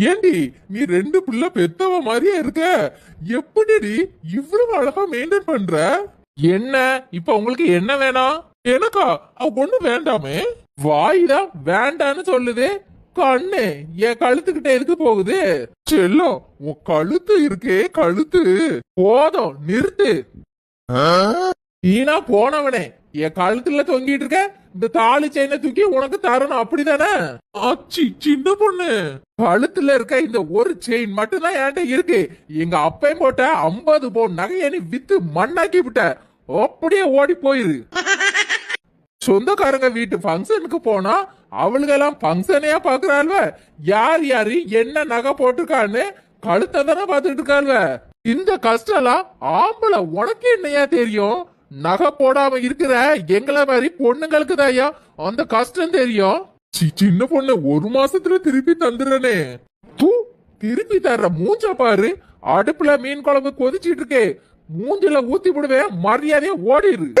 ஏண்டி நீ ரெண்டு பிள்ளை பெத்தவ மாதிரியே இருக்க? எப்படிடி இவ்வளவு அழகா மெயின்டைன் பண்ற? என்ன இப்ப உங்களுக்கு என்ன வேணும்? எனக்கா? அவ ஒண்ணு வேண்டாமே. வாய்தான் வேண்டான்னு சொல்லுது. கண்ணு என் கழுத்துக்கிட்ட எதுக்கு போகுது? செல்லம் உன் கழுத்து இருக்கே கழுத்து. போதும் நிறுத்து. நீனா போனவனே என் கழுத்துல தொங்கிட்டு இருக்க? இந்த தாலி செயினை தூக்கி உனக்கு தரணும் அப்படிதானே? ஆச்சி சின்ன பொண்ணு. கழுத்துல இருக்க இந்த ஒரு செயின் மட்டும் தான் என்கிட்ட இருக்கு. எங்க அப்பையும் போட்ட ஐம்பது பவுன் நகையை நீ வித்து மண்ணாக்கி விட்ட. அப்படியே ஓடி போயிரு. சொந்தக்காரங்க வீட்டு ஃபங்க்ஷனுக்கு போனா அவளுக்கெல்லாம் ஃபங்க்ஷனையா பாக்குறாள்வ. யார் யாரு என்ன நகை போட்டிருக்கான்னு கழுத்தை தானே பார்த்துட்டு இருக்காள்வ. இந்த கஷ்டம்லாம் ஆம்பளை உனக்கு என்னையா தெரியும்? நகை போடாம இருக்கிற எங்களை மாதிரி பொண்ணுங்களுக்கு தாயா அந்த கஷ்டம் தெரியும். சின்ன பொண்ணு ஒரு மாசத்துல திருப்பி தந்துடுறனே. தூ திருப்பி தர்ற மூஞ்ச பாரு. அடுப்புல மீன் குழம்பு கொதிச்சிட்டு இருக்கே. மூஞ்சில ஊத்தி விடுவேன். மரியாதையா ஓடிடு